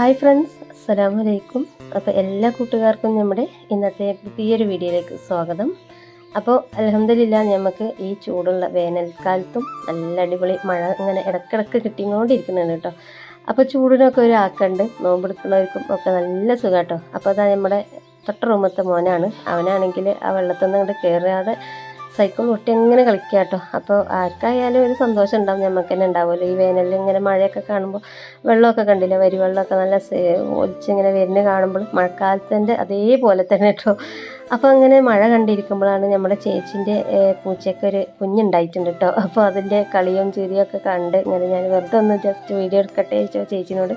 Hi friends അസ്സലാമു അലൈക്കും അപ്പോൾ എല്ലാ കൂട്ടുകാർക്കും നമ്മുടെ ഇന്നത്തെ പുതിയൊരു വീഡിയോയിലേക്ക് സ്വാഗതം. അപ്പോൾ അലഹമില്ല നമുക്ക് ഈ ചൂടുള്ള വേനൽക്കാലത്തും നല്ല അടിപൊളി മഴ ഇങ്ങനെ ഇടക്കിടക്ക് കിട്ടിക്കൊണ്ടിരിക്കുന്നുണ്ട് കേട്ടോ. അപ്പോൾ ചൂടിനൊക്കെ ഒരു ആക്കുണ്ട് നോമ്പെടുക്കുന്നവർക്കും ഒക്കെ നല്ല സുഖം കേട്ടോ അപ്പോൾ അതാ നമ്മുടെ തൊട്ട റൂമത്തെ മോനാണ്. അവനാണെങ്കിൽ ആ വെള്ളത്തിൽ നിന്ന് അങ്ങോട്ട് കയറാതെ സൈക്കിൾ ഓട്ടി എങ്ങനെ കളിക്കുക കേട്ടോ അപ്പോൾ ആർക്കായാലും ഒരു സന്തോഷം ഉണ്ടാവും നമുക്ക് തന്നെ ഉണ്ടാവുമല്ലോ. ഈ വേനലിൽ ഇങ്ങനെ മഴയൊക്കെ കാണുമ്പോൾ വെള്ളമൊക്കെ കണ്ടില്ല? വരി വെള്ളമൊക്കെ നല്ല ഒലിച്ചിങ്ങനെ വരുന്നത് കാണുമ്പോൾ മഴക്കാലത്തിന്റെ അതേപോലെ തന്നെ കേട്ടോ അപ്പോൾ അങ്ങനെ മഴ കണ്ടിരിക്കുമ്പോഴാണ് നമ്മുടെ ചേച്ചിന്റെ പൂച്ചയ്ക്ക് ഒരു കുഞ്ഞുണ്ടായിട്ടുണ്ട് കേട്ടോ അപ്പോൾ അതിന്റെ കളിയും ചിരിയും ഒക്കെ കണ്ട് ഇങ്ങനെ ഞാൻ വെറുതെ ഒന്ന് ജസ്റ്റ് വീഡിയോ എടുക്കട്ടെ ചോദിച്ചോ ചേച്ചിനോട്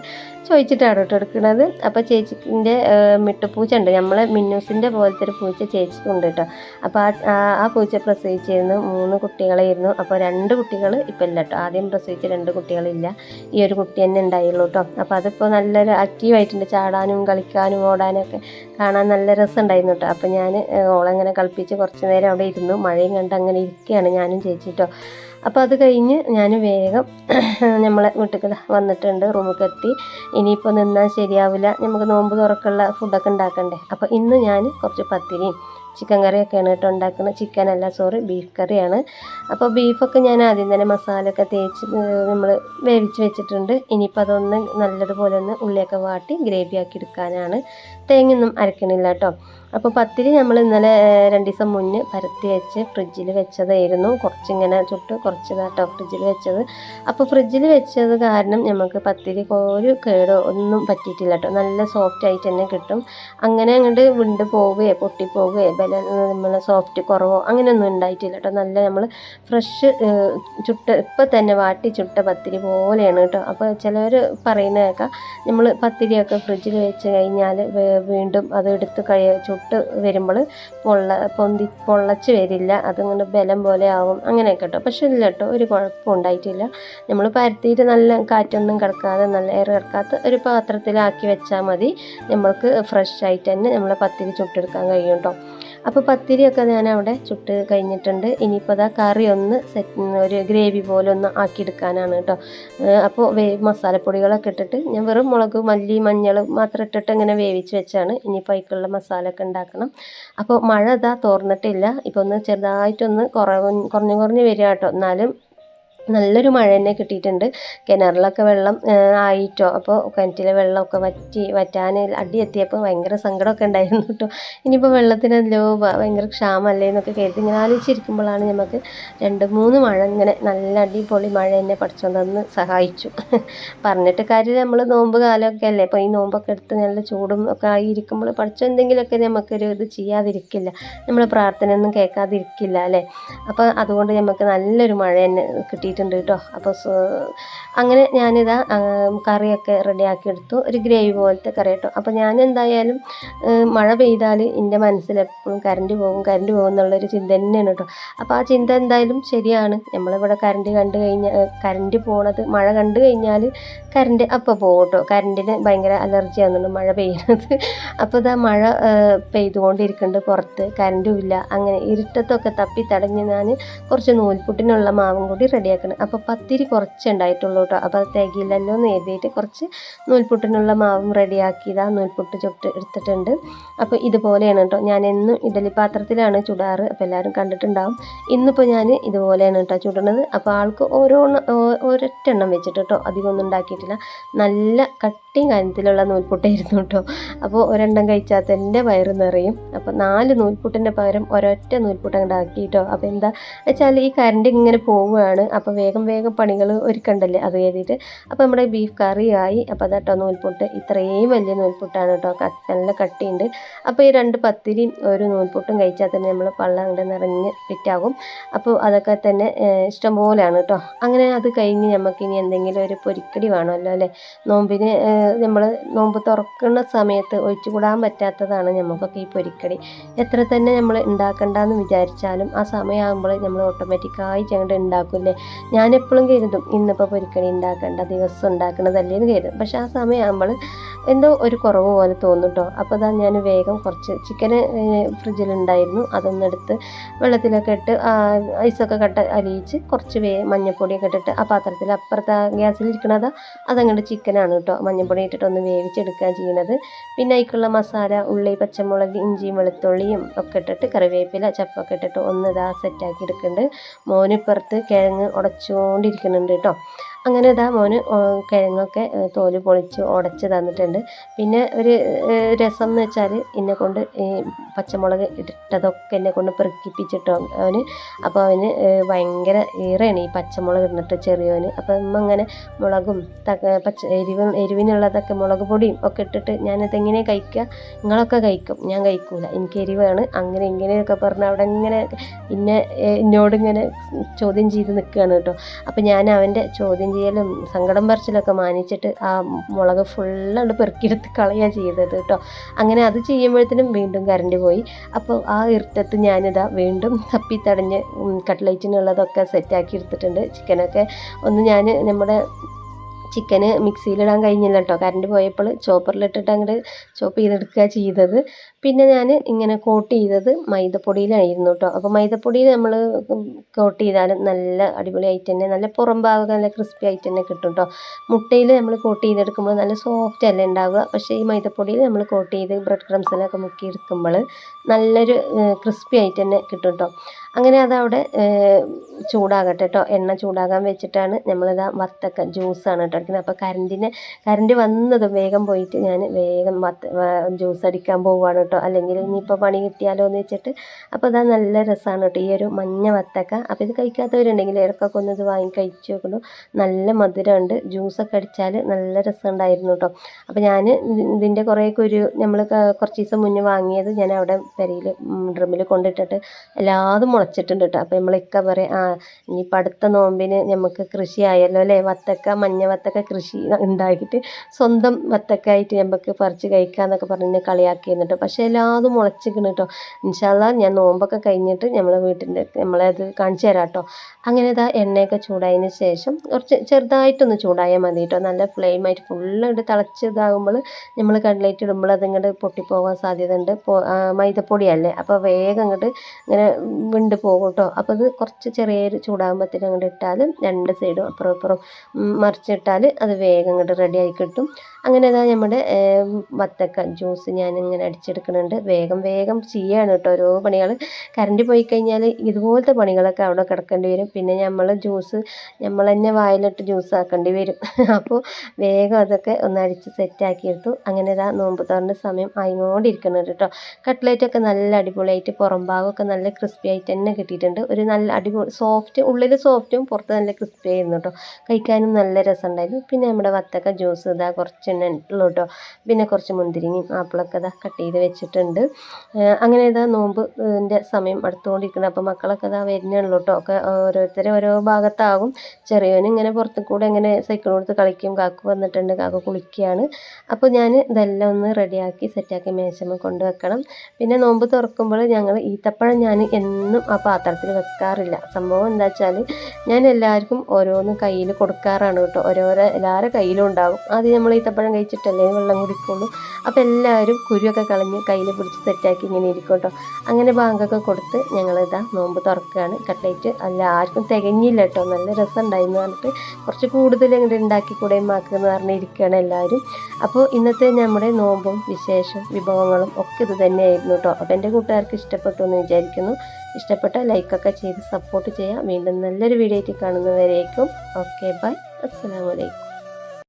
ചോദിച്ചിട്ടാണ് കേട്ടോ എടുക്കുന്നത് അപ്പോൾ ചേച്ചിന്റെ മിട്ടുപൂച്ച ഉണ്ട്. നമ്മളെ മിന്നൂസിന്റെ പോലത്തെ ഒരു പൂച്ച ചേച്ചിക്കുണ്ട് കേട്ടോ അപ്പോൾ ആ ആ- പൂച്ച പ്രസവിച്ചിരുന്നു. മൂന്ന് കുട്ടികളായിരുന്നു. അപ്പോൾ രണ്ട് കുട്ടികൾ ഇപ്പം ഇല്ല കേട്ടോ ആദ്യം പ്രസവിച്ച രണ്ട് കുട്ടികളില്ല. ഈ ഒരു കുട്ടി തന്നെ ഉണ്ടായുള്ളൂ കേട്ടോ അപ്പോൾ അതിപ്പോൾ നല്ലൊരു ആക്റ്റീവായിട്ടുണ്ട് ചാടാനും കളിക്കാനും ഓടാനും ഒക്കെ കാണാൻ നല്ല രസമുണ്ടായിരുന്നു കേട്ടോ അപ്പോൾ ഞാൻ ഓളങ്ങനെ കളിപ്പിച്ച് കുറച്ച് നേരം അവിടെ ഇരുന്നു. മഴയും കണ്ട് അങ്ങനെ ഇരിക്കുകയാണ് ഞാനും ചേച്ചിട്ടോ. അപ്പോൾ അത് കഴിഞ്ഞ് ഞാൻ വേഗം നമ്മളെ വീട്ടിൽ വന്നിട്ടുണ്ട് റൂമിൽ എത്തി. ഇനിയിപ്പോൾ നിന്നാൽ ശരിയാവില്ല. നമുക്ക് നോമ്പ് തുറക്കുള്ള ഫുഡൊക്കെ ഉണ്ടാക്കണ്ടേ. അപ്പോൾ ഇന്ന് ഞാൻ കുറച്ച് പത്തിരിയും ചിക്കൻ കറിയൊക്കെയാണ് കേട്ടോ ഉണ്ടാക്കുന്നത്. ചിക്കൻ അല്ല സോറി ബീഫ് കറിയാണ്. അപ്പോൾ ബീഫൊക്കെ ഞാൻ ആദ്യം തന്നെ മസാലയൊക്കെ തേച്ച് നമ്മൾ വേവിച്ച് വെച്ചിട്ടുണ്ട്. ഇനിയിപ്പോൾ അതൊന്ന് നല്ലതുപോലെ ഒന്ന് ഉള്ളിയൊക്കെ വാട്ടി ഗ്രേവി ആക്കി എടുക്കാനാണ്. തേങ്ങയൊന്നും അരക്കണില്ല കേട്ടോ. അപ്പോൾ പത്തിരി നമ്മൾ ഇന്നലെ രണ്ട് ദിവസം മുന്നേ പരത്തി വെച്ച് ഫ്രിഡ്ജിൽ വെച്ചതായിരുന്നു. കുറച്ചിങ്ങനെ ചുട്ട് കുറച്ച് കേട്ടോ ഫ്രിഡ്ജിൽ വെച്ചത്. അപ്പോൾ ഫ്രിഡ്ജിൽ വെച്ചത് കാരണം നമുക്ക് പത്തിരി ഒരു കേടോ ഒന്നും പറ്റിയിട്ടില്ല കേട്ടോ നല്ല സോഫ്റ്റ് ആയിട്ട് തന്നെ കിട്ടും. അങ്ങനെ അങ്ങോട്ട് വിണ്ട് പോവുകയോ പൊട്ടിപ്പോവുകയോ ബല നമ്മളെ സോഫ്റ്റ് കുറവോ അങ്ങനെയൊന്നും ഉണ്ടായിട്ടില്ല കേട്ടോ നല്ല നമ്മൾ ഫ്രഷ് ചുട്ട് ഇപ്പം തന്നെ വാട്ടി ചുട്ട പത്തിരി പോലെയാണ് കേട്ടോ അപ്പോൾ ചിലവർ പറയുന്നത് കേൾക്കാം നമ്മൾ പത്തിരിയൊക്കെ ഫ്രിഡ്ജിൽ വെച്ച് കഴിഞ്ഞാൽ വീണ്ടും അത് എടുത്ത് ചുട്ട് വരുമ്പോൾ പൊള്ള പൊന്തി പൊള്ളച്ച് വരില്ല. അതിങ്ങനെ ബലം പോലെ ആവും. അങ്ങനെയൊക്കെ കേട്ടോ. പക്ഷെ ഇല്ല കേട്ടോ. ഒരു കുഴപ്പം ഉണ്ടായിട്ടില്ല. നമ്മൾ പരത്തിയിട്ട് നല്ല കാറ്റൊന്നും കിടക്കാതെ നല്ല എയർ കിടക്കാത്ത ഒരു പാത്രത്തിലാക്കി വെച്ചാൽ മതി. നമ്മൾക്ക് ഫ്രഷ് ആയിട്ട് തന്നെ നമ്മളെ പത്തിരി ചുട്ടെടുക്കാൻ കഴിയും കേട്ടോ. അപ്പോൾ പത്തിരിയൊക്കെ ഞാൻ അവിടെ ചുട്ട് കഴിഞ്ഞിട്ടുണ്ട്. ഇനിയിപ്പോൾ അതാ കറി ഒന്ന് സെറ്റ് ഒരു ഗ്രേവി പോലെ ഒന്ന് ആക്കിയെടുക്കാനാണ് കേട്ടോ. അപ്പോൾ വേ മസാലപ്പൊടികളൊക്കെ ഇട്ടിട്ട് ഞാൻ വെറും മുളക് മല്ലി മഞ്ഞൾ മാത്രം ഇട്ടിട്ട് ഇങ്ങനെ വേവിച്ച് വെച്ചാണ് ഇനിയിപ്പോൾ അതിക്കുള്ള മസാല ഒക്കെ ഉണ്ടാക്കണം. അപ്പോൾ മഴ ഇതാ തോർന്നിട്ടില്ല. ഇപ്പോൾ ഒന്ന് ചെറുതായിട്ടൊന്ന് കുറവ് കുറഞ്ഞു കുറഞ്ഞ് വരിക കേട്ടോ. എന്നാലും നല്ലൊരു മഴ തന്നെ കിട്ടിയിട്ടുണ്ട്. കിണറിലൊക്കെ വെള്ളം ആയിട്ടോ? അപ്പോൾ കിണറ്റിലെ വെള്ളമൊക്കെ വറ്റി വറ്റാൻ അടി എത്തിയപ്പോൾ ഭയങ്കര സങ്കടമൊക്കെ ഉണ്ടായിരുന്നു കേട്ടോ. ഇനിയിപ്പോൾ വെള്ളത്തിനല്ലോ ഭയങ്കര ക്ഷാമല്ലേ എന്നൊക്കെ കരുതി ഇങ്ങനെ ആലോചിച്ചിരിക്കുമ്പോഴാണ് നമുക്ക് രണ്ട് മൂന്ന് മഴ ഇങ്ങനെ നല്ല അടിപൊളി മഴ എന്നെ പഠിച്ചു തന്ന് സഹായിച്ചു. പറഞ്ഞിട്ട് കാര്യം നമ്മൾ നോമ്പ് കാലമൊക്കെ അല്ലേ? അപ്പോൾ ഈ നോമ്പൊക്കെ എടുത്ത് നല്ല ചൂടും ഒക്കെ ആയിരിക്കുമ്പോൾ പഠിച്ചോ എന്തെങ്കിലുമൊക്കെ നമുക്കൊരു ഇത് ചെയ്യാതിരിക്കില്ല. നമ്മൾ പ്രാർത്ഥനയൊന്നും കേൾക്കാതിരിക്കില്ല അല്ലേ? അപ്പോൾ അതുകൊണ്ട് നമുക്ക് നല്ലൊരു മഴ തന്നെ കിട്ടിയിട്ടുണ്ട് കേട്ടോ. അപ്പോൾ അങ്ങനെ ഞാനിതാ കറിയൊക്കെ റെഡിയാക്കി എടുത്തു ഒരു ഗ്രേവി പോലത്തെ കറി കേട്ടോ. അപ്പോൾ ഞാൻ എന്തായാലും മഴ പെയ്താൽ എന്റെ മനസ്സിൽ എപ്പോഴും കറണ്ട് പോകും കറണ്ട് പോകും എന്നുള്ളൊരു ചിന്ത തന്നെയാണ് കേട്ടോ. അപ്പോൾ ആ ചിന്ത എന്തായാലും ശരിയാണ്. നമ്മളിവിടെ കറണ്ട് കണ്ടു കഴിഞ്ഞാൽ കറണ്ട് പോണത് മഴ കണ്ടു കഴിഞ്ഞാൽ കറണ്ട് അപ്പോൾ പോകും കേട്ടോ. കറണ്ടിന് ഭയങ്കര അലർജി ആകുന്നുണ്ട് മഴ പെയ്യുന്നത് അപ്പോൾ ഇതാ മഴ പെയ്തുകൊണ്ടിരിക്കുന്നുണ്ട് പുറത്ത്. കറണ്ടും ഇല്ല. അങ്ങനെ ഇരുട്ടത്തൊക്കെ തപ്പി തടഞ്ഞ് ഞാൻ കുറച്ച് നൂൽപുട്ടിനുള്ള മാവും കൂടി റെഡിയാക്കണം അപ്പോൾ പത്തിരി കുറച്ച് ഉണ്ടായിട്ടുള്ളൂ കേട്ടോ. അപ്പോൾ അത് തികയില്ലല്ലോ എന്ന് എഴുതിയിട്ട് കുറച്ച് നൂൽപുട്ടിനുള്ള മാവും റെഡിയാക്കി ഇതാ നൂൽപുട്ട് ചുട്ട് എടുത്തിട്ടുണ്ട്. അപ്പോൾ ഇതുപോലെയാണ് കേട്ടോ. ഞാൻ എന്നും ഇഡലി പാത്രത്തിലാണ് ചുടാറ്. അപ്പോൾ എല്ലാവരും കണ്ടിട്ടുണ്ടാവും. ഇന്നിപ്പോൾ ഞാൻ ഇതുപോലെയാണ് കേട്ടോ ചുടുന്നത് അപ്പോൾ ആൾക്ക് ഓരോ ഒരൊറ്റെണ്ണം വെച്ചിട്ട് കേട്ടോ അധികം ഒന്നും ഉണ്ടാക്കിയിട്ടില്ല. നല്ല കട്ടിയും കാര്യത്തിലുള്ള നൂൽപുട്ടായിരുന്നു കേട്ടോ. അപ്പോൾ ഒരെണ്ണം കഴിച്ചാൽ തന്നെ വയറ് നിറയും. അപ്പോൾ നാല് നൂൽപുട്ടിന്റെ പകരം ഒരൊറ്റ നൂൽപുട്ട് ഉണ്ടാക്കി കേട്ടോ അപ്പോൾ എന്താ വെച്ചാൽ ഈ കറണ്ട് ഇങ്ങനെ പോവുകയാണ്. അപ്പോൾ വേഗം വേഗം പണികൾ ഒരുക്കണ്ടല്ലേ? അത് കരുതിയിട്ട്. അപ്പോൾ നമ്മുടെ ബീഫ് കറിയായി അപ്പോൾ അതാട്ടോ നൂൽപുട്ട്. ഇത്രയും വലിയ നൂൽപുട്ടാണ് കേട്ടോ നല്ല കട്ടിയുണ്ട്. അപ്പോൾ ഈ രണ്ട് പത്തിരിയും ഒരു നൂൽപുട്ടും കഴിച്ചാൽ തന്നെ നമ്മൾ പള്ള അങ്ങോട്ട് നിറഞ്ഞ് ഫിറ്റാകും അപ്പോൾ അതൊക്കെ തന്നെ ഇഷ്ടംപോലെയാണ് കേട്ടോ അങ്ങനെ അത് കഴിഞ്ഞ് നമുക്കിനി എന്തെങ്കിലും ഒരു പൊരിക്കടി വേണമല്ലോ അല്ലേ? നോമ്പിന് നമ്മൾ നോമ്പ് തുറക്കുന്ന സമയത്ത് ഒഴിച്ചുകൂടാൻ പറ്റാത്തതാണ് നമുക്കൊക്കെ ഈ പൊരിക്കടി. എത്ര തന്നെ നമ്മൾ ഉണ്ടാക്കണ്ടെന്ന് വിചാരിച്ചാലും ആ സമയമാകുമ്പോൾ നമ്മൾ ഓട്ടോമാറ്റിക്കായി ഞങ്ങളുടെ ഉണ്ടാക്കില്ലേ? ഞാൻ എപ്പോഴും കരുതും ഇന്നിപ്പോൾ പൊരിക്കണി ഉണ്ടാക്കേണ്ട ദിവസം ഉണ്ടാക്കണതല്ലേ എന്ന് കരുതും. പക്ഷെ ആ സമയമാകുമ്പോൾ എന്തോ ഒരു കുറവ് പോലെ തോന്നും കേട്ടോ അപ്പോൾ അതാ ഞാൻ വേഗം കുറച്ച് ചിക്കൻ ഫ്രിഡ്ജിലുണ്ടായിരുന്നു. അതൊന്നെടുത്ത് വെള്ളത്തിലൊക്കെ ഇട്ട് ഐസൊക്കെ കട്ട അലിയിച്ച് കുറച്ച് വേ മഞ്ഞപ്പൊടിയൊക്കെ ഇട്ടിട്ട് ആ പാത്രത്തിൽ അപ്പുറത്തെ ഗ്യാസിലിരിക്കണത് അതങ്ങോട്ട് ചിക്കനാണ് കേട്ടോ മഞ്ഞപ്പൊടി ഇട്ടിട്ട് ഒന്ന് വേവിച്ചെടുക്കുക ചെയ്യണത്. പിന്നെ അതിക്കുള്ള മസാല ഉള്ളി പച്ചമുളക് ഇഞ്ചിയും വെളുത്തുള്ളിയും ഒക്കെ ഇട്ടിട്ട് കറിവേപ്പില ചപ്പൊക്കെ ഇട്ടിട്ട് ഒന്ന് ഇതാ സെറ്റാക്കി എടുക്കുന്നുണ്ട് മോനിപ്പുറത്ത് കിഴങ്ങ് ഉടച്ചുകൊണ്ടിരിക്കുന്നുണ്ട് കേട്ടോ. അങ്ങനെ ഇതാ മോന് കിഴങ്ങൊക്കെ തോൽ പൊളിച്ച് ഉടച്ച് തന്നിട്ടുണ്ട്. പിന്നെ ഒരു രസം എന്ന് വെച്ചാൽ എന്നെ കൊണ്ട് ഈ പച്ചമുളക് ഇട്ടതൊക്കെ എന്നെ കൊണ്ട് പെറുക്കിപ്പിച്ചിട്ടോ അവന്. അപ്പോൾ അവന് ഭയങ്കര ഈറയാണ് ഈ പച്ചമുളക് ഇടുന്നിട്ട് ചെറിയവന് അപ്പോൾ ഉമ്മ ഇങ്ങനെ മുളകും തക്ക പച്ച എരിവ് എരിവിനുള്ളതൊക്കെ മുളക് പൊടിയും ഒക്കെ ഇട്ടിട്ട് ഞാനത് എങ്ങനെ കഴിക്കുക നിങ്ങളൊക്കെ കഴിക്കും. ഞാൻ കഴിക്കൂല. എനിക്ക് എരിവാണ്. അങ്ങനെ ഇങ്ങനെയൊക്കെ പറഞ്ഞ് അവിടെ ഇങ്ങനെ ഇന്നെ എന്നോടിങ്ങനെ ചോദ്യം ചെയ്ത് നിൽക്കുകയാണ് കേട്ടോ. അപ്പോൾ ഞാൻ അവന്റെ ചോദ്യം ചെയ്യലും സങ്കടം പറച്ചിലൊക്കെ മാനിച്ചിട്ട് ആ മുളക് ഫുള്ളാണ്ട് പെറുക്കിയെടുത്ത് കളയുക ചെയ്തത് കേട്ടോ അങ്ങനെ അത് ചെയ്യുമ്പോഴത്തേനും വീണ്ടും കറണ്ട് പോയി. അപ്പോൾ ആ ഇരുട്ടത്ത് ഞാനിതാ വീണ്ടും തപ്പി തടഞ്ഞ് കട്ട്ലൈറ്റിനുള്ളതൊക്കെ സെറ്റാക്കി എടുത്തിട്ടുണ്ട്. ചിക്കനൊക്കെ ഒന്ന് ഞാൻ നമ്മുടെ ചിക്കന് മിക്സിയിലിടാൻ കഴിഞ്ഞില്ല കേട്ടോ. കറണ്ട് പോയപ്പോൾ ചോപ്പറിലിട്ടിട്ട് അങ്ങോട്ട് ചോപ്പ് ചെയ്തെടുക്കുക ചെയ്തത്. പിന്നെ ഞാൻ ഇങ്ങനെ കോട്ട് ചെയ്തത് മൈദപ്പൊടിയിലായിരുന്നു കേട്ടോ. അപ്പോൾ മൈദപ്പൊടിയിൽ നമ്മൾ കോട്ട് ചെയ്താലും നല്ല അടിപൊളിയായിട്ട് തന്നെ നല്ല പുറം ഭാഗം നല്ല ക്രിസ്പി ആയിട്ട് തന്നെ കിട്ടും കേട്ടോ. മുട്ടയിൽ നമ്മൾ കോട്ട് ചെയ്തെടുക്കുമ്പോൾ നല്ല സോഫ്റ്റ് അല്ല ഉണ്ടാവുക. പക്ഷേ ഈ മൈദപ്പൊടിയിൽ നമ്മൾ കോട്ട് ചെയ്ത് ബ്രെഡ് ക്രംസിലൊക്കെ മുക്കിയെടുക്കുമ്പോൾ നല്ലൊരു ക്രിസ്പി ആയിട്ട് തന്നെ കിട്ടും കേട്ടോ. അങ്ങനെ അതവിടെ ചൂടാകട്ടെ കേട്ടോ എണ്ണ ചൂടാകാൻ വെച്ചിട്ടാണ് നമ്മളിതാ വത്തക്ക ജ്യൂസാണ് കേട്ടോ അടിക്കുന്നത്. അപ്പോൾ കരണ്ടിന് കരണ്ട് വന്നതും വേഗം പോയിട്ട് ഞാൻ വേഗം വത്ത ജ്യൂസ് അടിക്കാൻ പോവുകയാണ് കേട്ടോ അല്ലെങ്കിൽ ഇനിയിപ്പോൾ പണി കിട്ടിയാലോ എന്ന് വെച്ചിട്ട്. അപ്പോൾ അതാ നല്ല രസമാണ് കേട്ടോ ഈ ഒരു മഞ്ഞ വത്തക്ക. അപ്പോൾ ഇത് കഴിക്കാത്തവരുണ്ടെങ്കിൽ ഇടയ്ക്കൊക്കെ ഒന്ന് ഇത് വാങ്ങി കഴിച്ച് വെക്കണം നല്ല മധുരമുണ്ട്. ജ്യൂസൊക്കെ അടിച്ചാൽ നല്ല രസമുണ്ടായിരുന്നു കേട്ടോ അപ്പോൾ ഞാൻ ഇതിന്റെ കുറേ ഒരു നമ്മൾ കുറച്ച് ദിവസം മുന്നേ വാങ്ങിയത് ഞാൻ അവിടെ പെരയിൽ ഡ്രമ്മിൽ കൊണ്ടിട്ടിട്ട് എല്ലാതും മുളച്ചിട്ടുണ്ട് കേട്ടോ അപ്പോൾ നമ്മളൊക്കെ പറയും ആ ഇനിയിപ്പോൾ അടുത്ത നോമ്പിന് നമുക്ക് കൃഷി ആയല്ലോ അല്ലേ? വത്തക്ക മഞ്ഞ വത്തക്ക കൃഷി ഉണ്ടാക്കിയിട്ട് സ്വന്തം വത്തക്ക ആയിട്ട് നമുക്ക് പറിച്ച് കഴിക്കാമെന്നൊക്കെ പറഞ്ഞ് എന്നെ കളിയാക്കി എന്നിട്ട് പക്ഷേ എല്ലാതും മുളച്ചിക്കണം കേട്ടോ ഇൻഷാല്ല ഞാൻ നോമ്പൊക്കെ കഴിഞ്ഞിട്ട് നമ്മളെ വീട്ടിന്റെ നമ്മളെ അത് കാണിച്ചു തരാം കേട്ടോ അങ്ങനെ ഇതാ എണ്ണയൊക്കെ ചൂടായതിന് ശേഷം കുറച്ച് ചെറുതായിട്ടൊന്ന് ചൂടായാൽ മതി കേട്ടോ നല്ല ഫ്ലെയിമായിട്ട് ഫുള്ളായിട്ട് തിളച്ച് ഇതാകുമ്പോൾ നമ്മൾ കട്ലേറ്റ് ഇടുമ്പോൾ അതിങ്ങോട്ട് പൊട്ടിപ്പോകാൻ സാധ്യത ഉണ്ട് മൈദപ്പൊടിയല്ലേ? അപ്പോൾ വേഗം അങ്ങോട്ട് ഇങ്ങനെ വിണ്ട് പോകും കേട്ടോ അപ്പോൾ അത് കുറച്ച് ചെറിയൊരു ചൂടാകുമ്പോഴത്തേനും അങ്ങോട്ട് ഇട്ടാൽ രണ്ട് സൈഡും അപ്പുറം അപ്പുറം മറിച്ചിട്ടാൽ അത് വേഗം അങ്ങോട്ട് റെഡി ആയി കിട്ടും. അങ്ങനെ ഇതാ നമ്മുടെ വത്തക്ക ജ്യൂസ് ഞാൻ ഇങ്ങനെ അടിച്ചെടുക്കുന്നുണ്ട് വേഗം വേഗം ചെയ്യാണ് കേട്ടോ ഓരോ പണികൾ കറണ്ട് പോയി കഴിഞ്ഞാൽ ഇതുപോലത്തെ പണികളൊക്കെ അവിടെ കിടക്കേണ്ടി വരും. പിന്നെ നമ്മൾ ജ്യൂസ് നമ്മൾ തന്നെ വായിലിട്ട് ജ്യൂസ് ആക്കേണ്ടി വരും. അപ്പോൾ വേഗം അതൊക്കെ ഒന്ന് അടിച്ച് സെറ്റാക്കി എടുത്തു. അങ്ങനെ ഇതാ നോമ്പ് തോറിന്റെ സമയം അതിനോടിരിക്കുന്നുണ്ട് കേട്ടോ. കട്ട്ലേറ്റൊക്കെ നല്ല അടിപൊളിയായിട്ട് പുറം ഭാഗമൊക്കെ നല്ല ക്രിസ്പി ആയിട്ട് കിട്ടിയിട്ടുണ്ട്. ഒരു നല്ല അടിപൊളി സോഫ്റ്റ് ഉള്ളിൽ സോഫ്റ്റും പുറത്ത് നല്ല ക്രിസ്പി ആയിരുന്നു കേട്ടോ കഴിക്കാനും നല്ല രസമുണ്ടായിരുന്നു. പിന്നെ നമ്മുടെ വത്തക്ക ജ്യൂസ് ഇതാ കുറച്ച് എണ്ണ ഉള്ളൂ കേട്ടോ പിന്നെ കുറച്ച് മുന്തിരിങ്ങയും ആപ്പിളൊക്കെ ഇതാ കട്ട് ചെയ്ത് വെച്ചിട്ടുണ്ട്. അങ്ങനെ ഇതാ നോമ്പ് ന്റെ സമയം അടുത്തുകൊണ്ടിരിക്കുന്നത് അപ്പോൾ മക്കളൊക്കെ ഇതാ വരുന്നേ ഉള്ളൂ കേട്ടോ ഒക്കെ ഓരോരുത്തരെ ഓരോ ഭാഗത്താകും. ചെറിയവനും ഇങ്ങനെ പുറത്ത് കൂടെ ഇങ്ങനെ സൈക്കിൾ കൊടുത്ത് കളിക്കും. കാക്ക വന്നിട്ടുണ്ട്. കാക്ക കുളിക്കുകയാണ്. അപ്പോൾ ഞാൻ ഇതെല്ലാം ഒന്ന് റെഡിയാക്കി സെറ്റാക്കി മേശമ്മ കൊണ്ടുവെക്കണം പിന്നെ നോമ്പ് തുറക്കുമ്പോൾ ഞങ്ങൾ ഈത്തപ്പഴം ഞാൻ എന്നും ആ പാത്രത്തിൽ വെക്കാറില്ല. സംഭവം എന്താ വെച്ചാൽ ഞാൻ എല്ലാവർക്കും ഓരോന്ന് കയ്യിൽ കൊടുക്കാറാണ് കേട്ടോ. ഓരോരോ എല്ലാവരുടെ കയ്യിലും ഉണ്ടാകും അത് നമ്മൾ ഈത്തപ്പഴം കഴിച്ചിട്ടല്ലേ വെള്ളം കുടിക്കുള്ളൂ. അപ്പോൾ എല്ലാവരും കുരുവൊക്കെ കളഞ്ഞ് കയ്യിൽ പിടിച്ച് സെറ്റാക്കി ഇങ്ങനെ ഇരിക്കും കേട്ടോ. അങ്ങനെ ബാങ്കൊക്കെ കൊടുത്ത് ഞങ്ങളിതാ നോമ്പ് തുറക്കുകയാണ്. കട്ട്ലേറ്റ് എല്ലാവർക്കും തികഞ്ഞില്ല കേട്ടോ. നല്ല രസം എന്ന് പറഞ്ഞിട്ട് കുറച്ച് കൂടുതൽ ഇങ്ങോട്ട് ഉണ്ടാക്കി കൂടെ മാക്കെന്ന് പറഞ്ഞിരിക്കുകയാണ് എല്ലാവരും. അപ്പോൾ ഇന്നത്തെ നമ്മുടെ നോമ്പും വിശേഷം വിഭവങ്ങളും ഒക്കെ ഇത് തന്നെയായിരുന്നു കേട്ടോ. അപ്പോൾ എന്റെ കൂട്ടുകാർക്ക് ഇഷ്ടപ്പെട്ടു എന്ന് വിചാരിക്കുന്നു. ഇഷ്ടപ്പെട്ട ലൈക്കൊക്കെ ചെയ്ത് സപ്പോർട്ട് ചെയ്യാം. വീണ്ടും നല്ലൊരു വീഡിയോ ആയിട്ട് കാണുന്നവരേക്കും. ഓക്കെ ബൈ അസ്സലാമലൈക്കും